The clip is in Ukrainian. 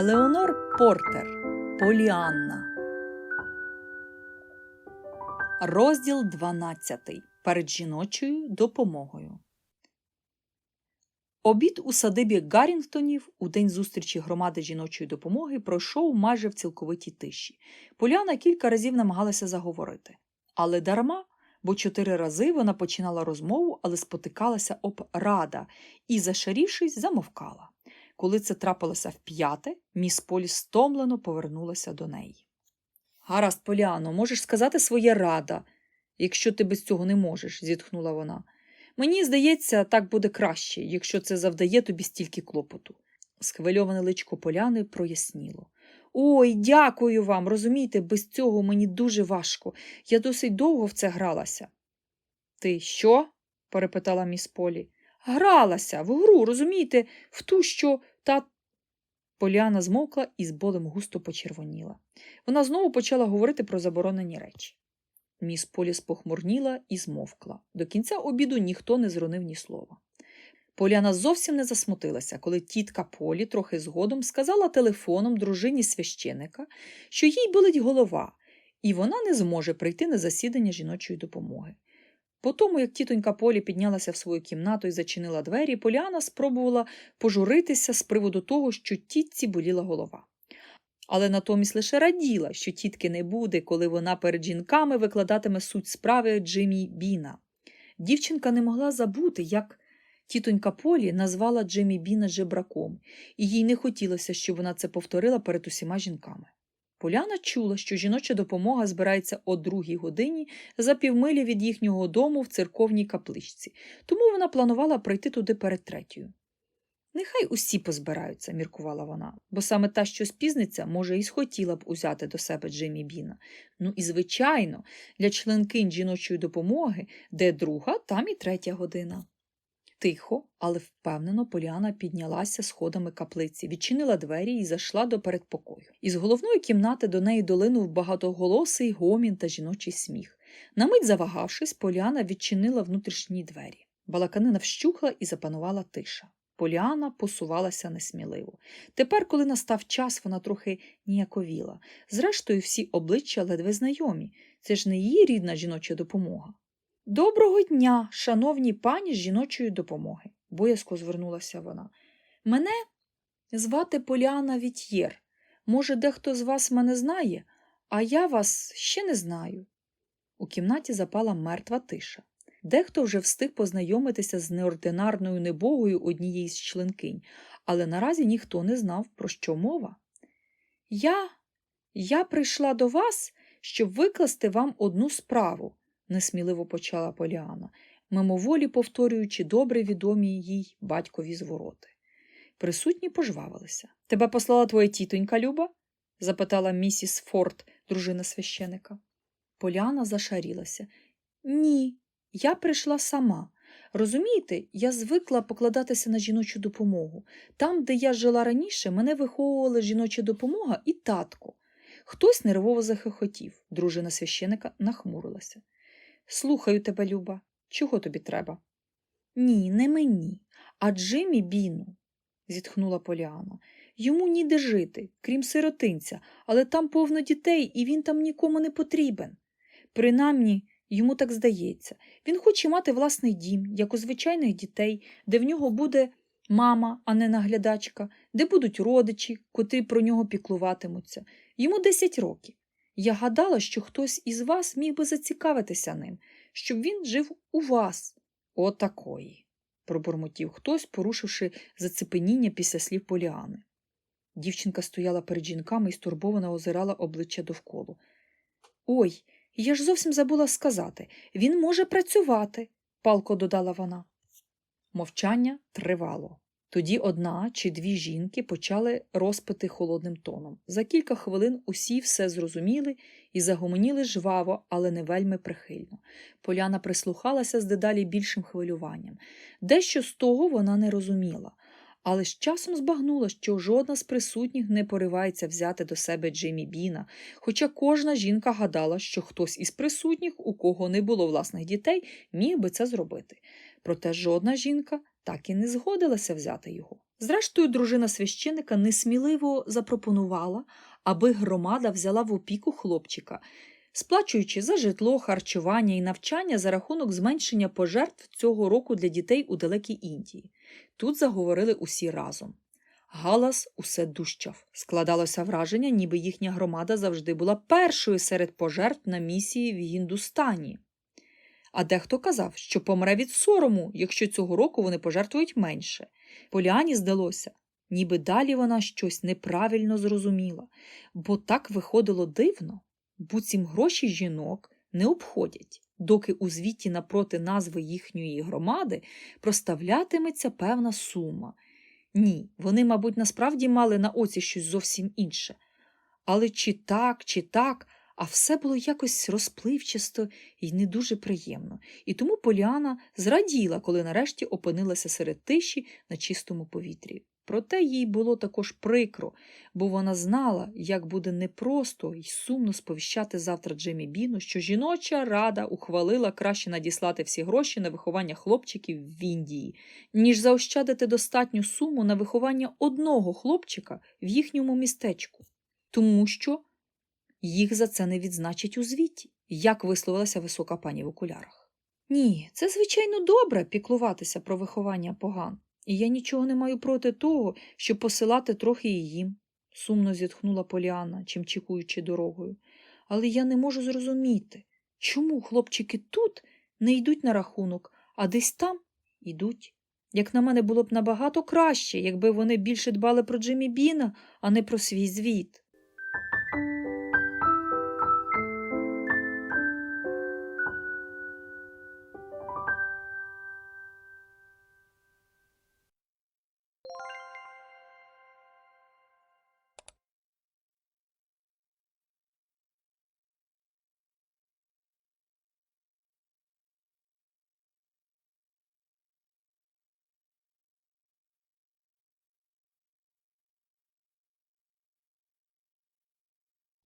Елеонор Портер Поліанна. Розділ 12. Перед жіночою допомогою. Обід у садибі Гаррінгтонів у день зустрічі громади жіночої допомоги пройшов майже в цілковитій тиші. Поляна кілька разів намагалася заговорити, але дарма, бо чотири рази вона починала розмову, але спотикалася об рада і, зашарівшись, замовкала. Коли це трапилося вп'яте, міс Полі стомлено повернулася до неї. Гаразд, Поліано, можеш сказати своє рада, якщо ти без цього не можеш, зітхнула вона. Мені здається, так буде краще, якщо це завдає тобі стільки клопоту. Схвильоване личко поляни проясніло. Ой, дякую вам. Розумієте, без цього мені дуже важко. Я досить довго в це гралася. Ти що? перепитала міс Полі. Гралася в гру, розумієте, в ту, що та. Поліана змовкла і з болем густо почервоніла. Вона знову почала говорити про заборонені речі. Міс Полі спохмурніла і змовкла. До кінця обіду ніхто не зронив ні слова. Поляна зовсім не засмутилася, коли тітка Полі трохи згодом сказала телефоном дружині священика, що їй болить голова, і вона не зможе прийти на засідання жіночої допомоги. По тому, як тітонька Полі піднялася в свою кімнату і зачинила двері, Поліана спробувала пожуритися з приводу того, що тітці боліла голова. Але натомість лише раділа, що тітки не буде, коли вона перед жінками викладатиме суть справи Джиммі Біна. Дівчинка не могла забути, як тітонька Полі назвала Джиммі Біна жебраком, і їй не хотілося, щоб вона це повторила перед усіма жінками. Поляна чула, що жіноча допомога збирається о другій годині за півмилі від їхнього дому в церковній капличці, тому вона планувала прийти туди перед третьою. Нехай усі позбираються, міркувала вона, бо саме та, що спізниться, може, і схотіла б узяти до себе Джиммі Біна. Ну і, звичайно, для членкинь жіночої допомоги, де друга, там і третя година. Тихо, але впевнено, Поліана піднялася сходами каплиці, відчинила двері і зайшла до передпокою. Із головної кімнати до неї долинув багатоголосий гомін та жіночий сміх. На мить завагавшись, Поліана відчинила внутрішні двері. Балаканина вщухла і запанувала тиша. Поліана посувалася несміливо. Тепер, коли настав час, вона трохи ніяковіла. Зрештою, всі обличчя ледве знайомі. Це ж не її рідна жіноча допомога. Доброго дня, шановні пані жіночої допомоги, боязко звернулася вона. Мене звати Поліана Віт'єр. Може, дехто з вас мене знає, а я вас ще не знаю. У кімнаті запала мертва тиша. Дехто вже встиг познайомитися з неординарною небогою однієї з членкинь, але наразі ніхто не знав, про що мова. Я, я прийшла до вас, щоб викласти вам одну справу, несміливо почала Поліана, мимоволі повторюючи добре відомі їй батькові звороти. Присутні пожвавилися. Тебе послала твоя тітонька Люба? запитала місіс Форд, дружина священика. Поляна зашарілася. Ні, я прийшла сама. Розумієте, я звикла покладатися на жіночу допомогу. Там, де я жила раніше, мене виховувала жіноча допомога і татко. Хтось нервово захихотів. Дружина священика нахмурилася. Слухаю тебе, Люба. Чого тобі треба? Ні, не мені, а Джиммі Біну, зітхнула Поліана. Йому ніде жити, крім сиротинця, але там повно дітей, і він там нікому не потрібен. Принаймні, йому так здається. Він хоче мати власний дім, як у звичайних дітей, де в нього буде мама, а не наглядачка, де будуть родичі, котрі про нього піклуватимуться. Йому 10 років. Я гадала, що хтось із вас міг би зацікавитися ним, щоб він жив у вас. Отакої, пробурмотів хтось, порушивши зацепеніння після слів Поліани. Дівчинка стояла перед жінками і стурбовано озирала обличчя довкола. Ой, я ж зовсім забула сказати він може працювати, палко додала вона. Мовчання тривало. Тоді одна чи дві жінки почали розпити холодним тоном. За кілька хвилин усі все зрозуміли і загомоніли жваво, але не вельми прихильно. Поляна прислухалася з дедалі більшим хвилюванням. Дещо з того вона не розуміла, але з часом збагнула, що жодна з присутніх не поривається взяти до себе Джиммі Біна, хоча кожна жінка гадала, що хтось із присутніх, у кого не було власних дітей, міг би це зробити. Проте жодна жінка так і не згодилася взяти його. Зрештою, дружина священика несміливо запропонувала, аби громада взяла в опіку хлопчика, сплачуючи за житло, харчування і навчання за рахунок зменшення пожертв цього року для дітей у далекій Індії. Тут заговорили усі разом. Галас усе дужчав. Складалося враження, ніби їхня громада завжди була першою серед пожертв на місії в Гіндустані. А дехто казав, що помре від сорому, якщо цього року вони пожертвують менше. Поліані здалося, ніби далі вона щось неправильно зрозуміла, бо так виходило дивно, буцім гроші жінок не обходять, доки у звіті напроти назви їхньої громади проставлятиметься певна сума. Ні, вони, мабуть, насправді мали на оці щось зовсім інше. Але чи так, чи так, а все було якось розпливчасто і не дуже приємно. І тому Поліана зраділа, коли нарешті опинилася серед тиші на чистому повітрі. Проте їй було також прикро, бо вона знала, як буде непросто й сумно сповіщати завтра Джемі Біну, що жіноча рада ухвалила краще надіслати всі гроші на виховання хлопчиків в Індії, ніж заощадити достатню суму на виховання одного хлопчика в їхньому містечку. Тому що їх за це не відзначать у звіті, як висловилася висока пані в окулярах. Ні, це, звичайно, добре піклуватися про виховання поган, і я нічого не маю проти того, щоб посилати трохи і їм, сумно зітхнула Поліанна, чимчикуючи дорогою. Але я не можу зрозуміти, чому хлопчики тут не йдуть на рахунок, а десь там ідуть. Як на мене, було б набагато краще, якби вони більше дбали про Джиммі Біна, а не про свій звіт.